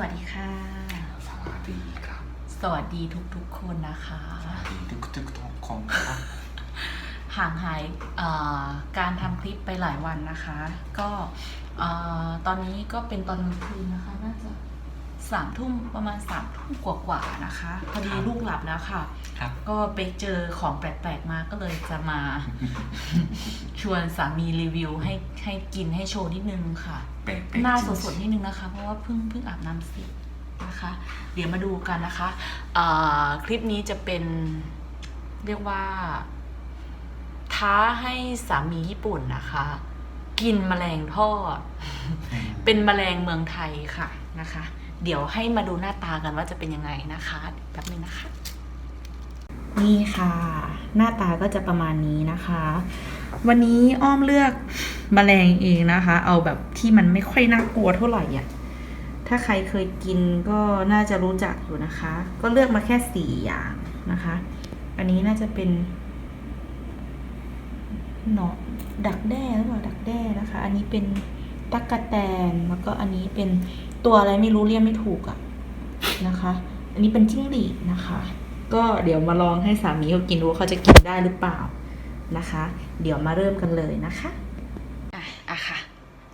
วัสดีค่ะ สวัสดีครับ สวัสดีทุกๆคนนะคะ สวัสดีทุกทุกทุกคนครับห่างหายเอ่อการทำคลิปไปหลายวันนะคะ ก็เอ่อตอนนี้ก็เป็นตอนกลางคืนนะคะน่าจะสามทุ่มประมาณสามทุ่มกว่าๆนะคะ พอดีลูกหลับแล้วค่ะครับก็ไปเจอของแปลกๆมาก็เลยจะมา ชวนสามีรีวิวให้ให้กินให้โชว์นิดนึงค่ะ เป๊ะๆหน้าจริงๆสดๆนิดนึงนะคะ เพราะว่าเพิ่งเพิ่งอาบน้ำเสร็จนะคะ เดี๋ยวมาดูกันนะคะอ่าคลิปนี้จะเป็นเรียกว่า ท้าให้สามีญี่ปุ่นนะคะ กินแมลงทอดอืมเป็นแมลงเมืองไทยค่ะนะคะ เดี๋ยวให้มาดูหน้าตากันว่าจะเป็นยังไงนะคะแป๊บนึงนะคะ นี่ค่ะ หน้าตาก็จะประมาณนี้นะคะ วันนี้อ้อมเลือก แมลงเองนะคะ เอาแบบที่มันไม่ค่อยน่ากลัวเท่าไหร่อะถ้าใครเคยกินก็น่าจะรู้จักอยู่นะคะ ก็เลือกมาแค่สี่อย่างนะคะ อันนี้น่าจะเป็นหนอนดักแด้หรือเปล่าดักแด้นะคะ อันนี้เป็นตักกะแตนแล้วก็อันนี้เป็นตัวอะไรไม่รู้เรียกไม่ถูกอะ่ะนะคะ อันนี้เป็นจิ้งหรีดนะคะ ก็เดี๋ยวมาลองให้สามีเขากินดูว่าเขาจะกินได้หรือเปล่านะคะ เดี๋ยวมาเริ่มกันเลยนะคะ อ่ะอ่ะค่ะ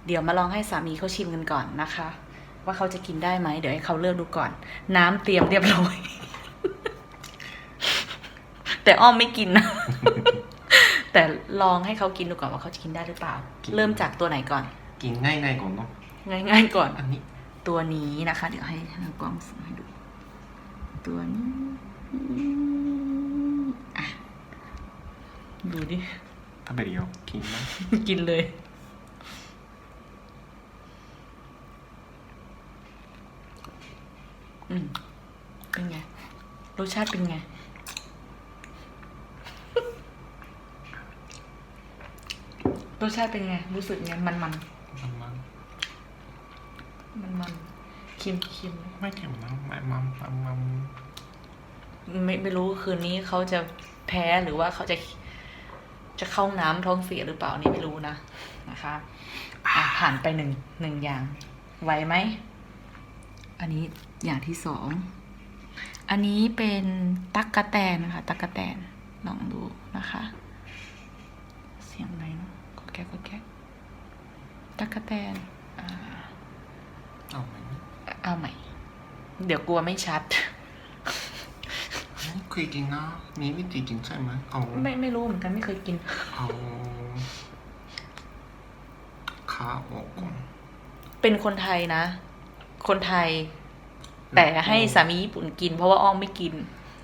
เดี๋ยวมาลองให้สามีเขาชิมกันก่อนนะคะ ว่าเขาจะกินได้ไหมเดี๋ยวให้เขาเลือกดูก่อน น้ำเตรียมเรียบร้อย แต่อ้อมไม่กินนะ แต่ลองให้เขากินดูก่อนว่าเขาจะกินได้หรือเปล่า เริ่มจากตัวไหนก่อน กินง่ายง่ายๆก่อนเนาะ ง่ายๆก่อน อันนี้ ตัวนี้นะคะ เดี๋ยวให้ทางกล้องส่งให้ดู ตัวนี้อ่ะดูดิ 食べるよกินไหม กินเลย อืมเป็นไง รสชาติเป็นไง รสชาติเป็นไง รู้สึกไง มันมันมันมันมันมันเค็มเค็มไหมไม่เค็มนะไม่มันมันมันไม่ไม่รู้คืนนี้เขาจะแพ้หรือว่าเขาจะจะเข้าน้ำท้องเสียหรือเปล่านี่ไม่รู้นะนะคะอะผ่านไปหนึ่งหนึ่งอย่างไหวไหม อันนี้ อย่างที่สอง อันนี้เป็นตักกะแตนนะคะ ตักกะแตน ลองดูนะคะ เสียงอะไรเนาะก็แก๊กก็แก๊กตักกะแตนอ่าเอาไหมเอาใหม่ เดี๋ยวกลัวไม่ชัดอันนี้เคยกินนะมีวิธีกินใช่ไหมเอาไม่ไม่รู้เหมือนกันไม่เคยกิน เอาขาออกก่อนเป็นคนไทยนะ คนไทย แต่ให้สามีญี่ปุ่นกิน เพราะว่าอ้อมไม่กิน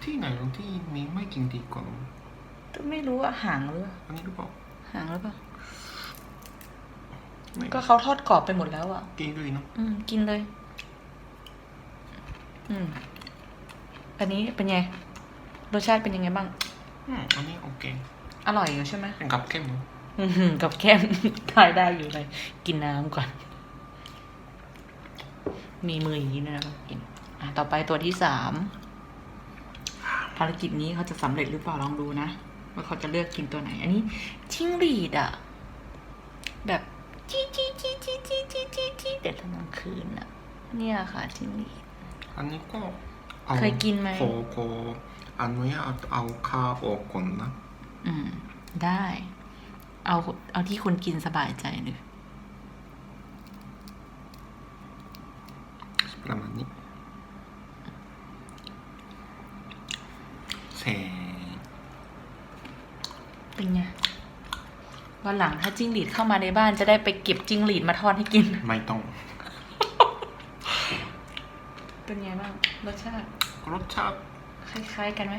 ที่ไหนที่มีไม่กินดีกว่าไม่รู้ว่าหางหรือเปล่าอันนี้หรือเปล่าหางหรือเปล่าไม่ก็เขาทอดกรอบไปหมดแล้วอะ กินเลยเนาะอืม กินเลย อืม อันนี้เป็นไง รสชาติเป็นยังไงบ้าง อืม อันนี้โอเค อร่อยอยู่ใช่ไหมเป็นกับเข้มเนอะอือหือกับแก้มทายได้อยู่เลย กินน้ำก่อน มีมืออย่างนี้ด้วยนะครับกินอะ ต่อไปตัวที่สามภารกิจนี้เขาจะสำเร็จหรือเปล่าลองดูนะ ว่าเขาจะเลือกกินตัวไหน อันนี้ชิงหรีดอะแบบจี้จี้จี้จี้จี้จี้จี้จี้เด็ดตอนกลางคืนอะเนี่ยค่ะชิงหรีดอันนี้ก็อาเคยกินไหมขอขออนุญาตเอาขาออกก่อนนะอืม ได้ เอาเอาที่คนกินสบายใจเลยประมาณนี้เสร็จ เป็นไงวันหลังถ้าจิ้งหรีดเข้ามาในบ้านจะได้ไปเก็บจิ้งหรีดมาทอดให้กิน ไม่ต้อง เป็นไงบ้างรสชาติรสชาติคล้ายๆกันไหม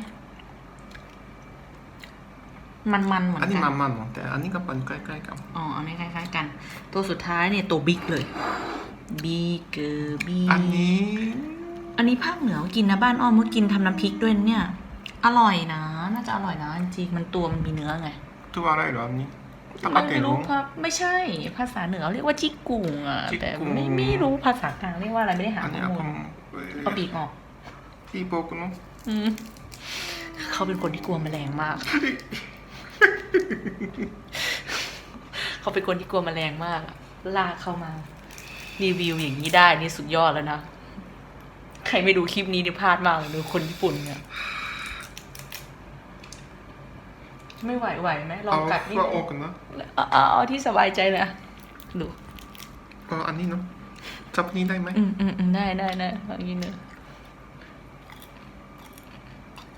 มันๆเหมือนอันนี้กัมันมันๆเนอะแต่อันนี้ก็เป็นใกล้ๆกันอ๋ออันนี้คล้ายๆกัน ตัวสุดท้ายเนี่ยตัวบิ๊กเลยบิ๊กเกอร์บิ๊กอันนี้อันนี้ภาคเหนือกินนะบ้านอ้อมมุดกินทำน้ำพริกด้วยนะเนี่ย อร่อยนะ น่าจะอร่อยนะจริงๆมันตัวมันมีเนื้อไง ตัวอะไรเหรออันนี้ตะกะไม่เตไม่รุรู้ภาไม่ใช่ภาษาเหนือเรียกว่าจิกกุ่งอะจิกกุ่งแต่ไม่ไม่รู้ภาษากลางเรียกว่าอะไรไม่ได้หาอันข้นี้อเอามูลผมเอาปีกออกพี่บอกเนาะอืมเขาเป็นคนที่กลัวแมลงมาก เขาเป็นคนที่กลัวแมลงมากอะลากเข้ามา รีวิวอย่างนี้ได้นี่สุดยอดแล้วนะ ใครไม่ดูคลิปนี้เดี๋ยวพลาดมากเลยดูคนญี่ปุ่นเนี่ย ไม่ไหวไหวไหมลอเอางกัดนิดว่านึอองกกันนะเอาเอาเอาที่สบายใจเลยอะดูเอาอันนี้เนาะจับนี่ได้ไหมอืมอืมอืมได้ได้ได้เอาอย่างนี้เนอะ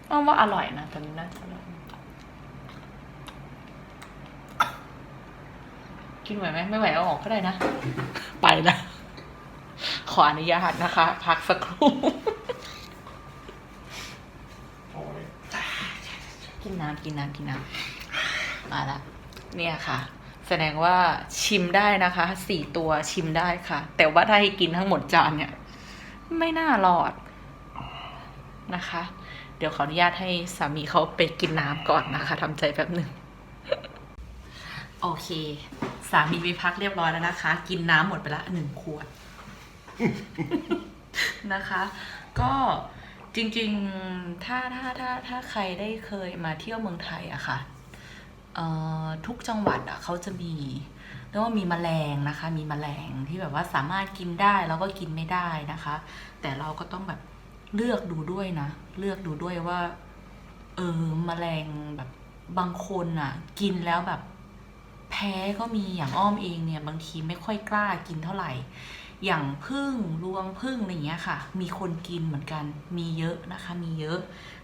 อ้อมว่าอร่อยนะตอนนี้นะอร่อยกินไหวไหมไม่ไหวเอาออกก็ได้นะ ไปนะ ขออนุญาตนะคะ พักสักครู่ โอ้ย กิ นน้ำกินน้ำกินน้ำมาละเนี่ยค่ะ แสดงว่าชิมได้นะคะสี่ตัวชิมได้ค่ะ แต่ว่าถ้าให้กินทั้งหมดจานเนี่ย ไม่น่ารอดนะคะ เดี๋ยวขออนุญาตให้สามีเขาไปกินน้ำก่อนนะคะทำใจแป๊บหนึ่งโอเค สามีไปพักเรียบร้อยแล้วนะคะ กินน้ำหมดไปละหนึ่งขวดนะคะ ก็ จริงๆ ถ้าถ้าถ้าถ้าใครได้เคยมาเที่ยวเมืองไทยอะค่ะเอ่อทุกจังหวัดอะเขาจะมีเรียกว่ามีแมลงนะคะ มีแมลงที่แบบว่าสามารถกินได้แล้วก็กินไม่ได้นะคะ แต่เราก็ต้องแบบเลือกดูด้วยนะ เลือกดูด้วยว่า เออแมลงแบบบางคนอะกินแล้วแบบแพ้ก็มีอย่างอ้อมเองเนี่ย บางทีไม่ค่อยกล้ากินเท่าไหร่ อย่างพึ่งรวงพึ่งอะไรอย่างเงี้ยค่ะ มีคนกินเหมือนกันมีเยอะนะคะ มีเยอะ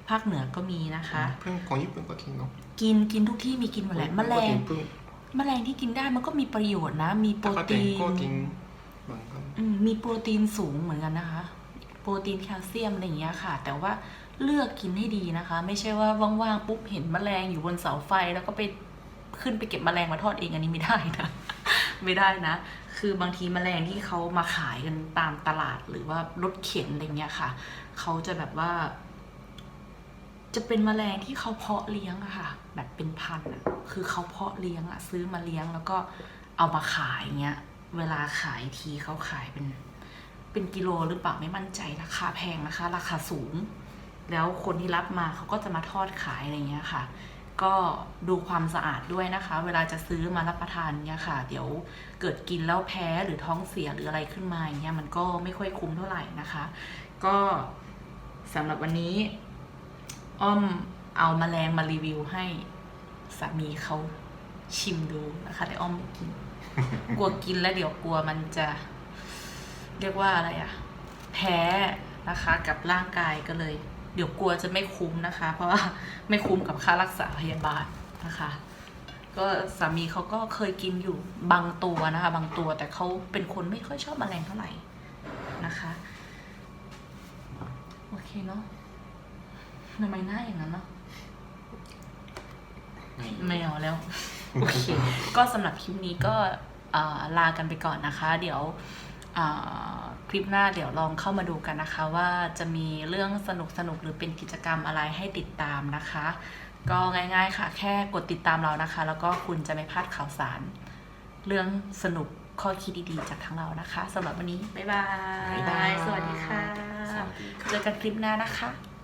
ภาคเหนือก็มีนะคะเพิ่งของญี่ปุ่นก็กินเนาะกินกินทุกที่มีกินหมดแหละแมลงเพิ่งแมลงที่กินได้มันก็มีประโยชน์นะ มีโปรก็ตีก็นกินเหมือนกันอืมมีโปรตีนสูงเหมือนกันนะคะ โปรตีนแคลเซียมอะไรอย่างเงี้ยค่ะ แต่ว่าเลือกกินให้ดีนะคะ ไม่ใช่ว่าว่างๆปุ๊บเห็นแมลงอยู่บนเสาไฟแล้วก็ไปขึ้นไปเก็บแมลงมาทอดเองอันนี้ไม่ได้นะ ไม่ได้นะ คือบางทีแมลงที่เขามาขายกันตามตลาดหรือว่ารถเข็นอะไรเงี้ยค่ะ เขาจะแบบว่า จะเป็นแมลงที่เขาเพาะเลี้ยงอะค่ะ แบบเป็นพันอะคือเขาเพาะเลี้ยงอะซื้อมาเลี้ยงแล้วก็เอามาขายเงี้ย เวลาขายทีเขาขายเป็น เป็นกิโลหรือเปล่าไม่มั่นใจราคาแพงนะคะ ราคาสูง แล้วคนที่รับมาเขาก็จะมาทอดขายอะไรเงี้ยค่ะ ก็ดูความสะอาดด้วยนะคะ เวลาจะซื้อมารับประทานเนี่ยค่ะ เดี๋ยวเกิดกินแล้วแพ้หรือท้องเสียหรืออะไรขึ้นมาอย่างเงี้ยมันก็ไม่ค่อยคุ้มเท่าไหร่นะคะ ก็สำหรับวันนี้ อ้อมเอามาแมลงมารีวิวให้สามีเขาชิมดูนะคะ แต่อ้อมกิน กลัวกินแล้วเดี๋ยวกลัวมันจะ เรียกว่าอะไรอะแพ้นะคะกับร่างกายก็เลย เดี๋ยวกลัวจะไม่คุ้มนะคะ เพราะว่าไม่คุ้มกับค่ารักษาพยาบาลนะคะ ก็สามีเขาก็เคยกินอยู่บางตัวนะคะ บางตัวแต่เขาเป็นคนไม่ค่อยชอบแมลงเท่าไหร่นะคะโอเคเนาะทำไมหน้าอย่างนั้นเนาะไม่เอาแล้วโอเคก็สำหรับคลิปนี้ก็ลากันไปก่อนนะคะ เดี๋ยว คลิปหน้าเดี๋ยวลองเข้ามาดูกันนะคะว่าจะมีเรื่องสนุกสนุกๆหรือเป็นกิจกรรมอะไรให้ติดตามนะคะ ก็ง่ายๆค่ะ แค่กดติดตามเรานะคะ แล้วก็คุณจะไม่พลาดข่าวสาร เรื่องสนุกข้อคิดดีๆ จากทางเรานะคะสำหรับวันนี้ บ๊ายบายบ๊ายบายสวัสดีค่ะสวัสดีค่ะ เจอกันคลิปหน้านะคะ